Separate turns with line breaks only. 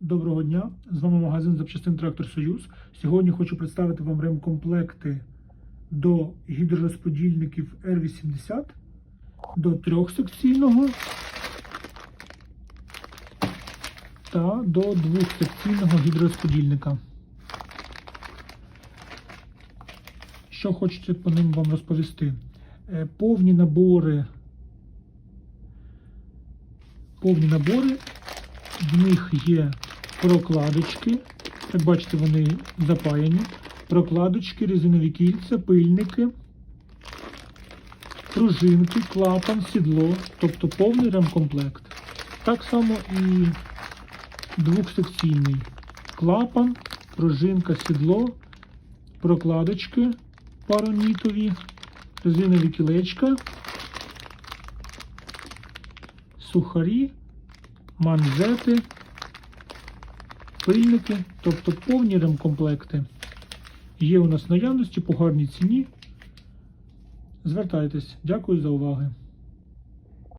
Доброго дня! З вами магазин запчастин Трактор Союз. Сьогодні хочу представити вам ремкомплекти до гідророзподільників R80 до трьохсекційного та до двохсекційного гідророзподільника. Що хочете по ним вам розповісти? Е, Повні набори. Повні набори в них є прокладочки. Як бачите, вони запаяні. Прокладочки, резинові кільця, пильники, пружинки, клапан, сідло, тобто повний ремкомплект. Так само і двохсекційний. Клапан, пружинка, сідло, прокладочки паронітові, резинові кілечка, сухарі манжети, пильники, тобто повні ремкомплекти. Є у нас наявності по гарній ціні. Звертайтесь. Дякую за увагу.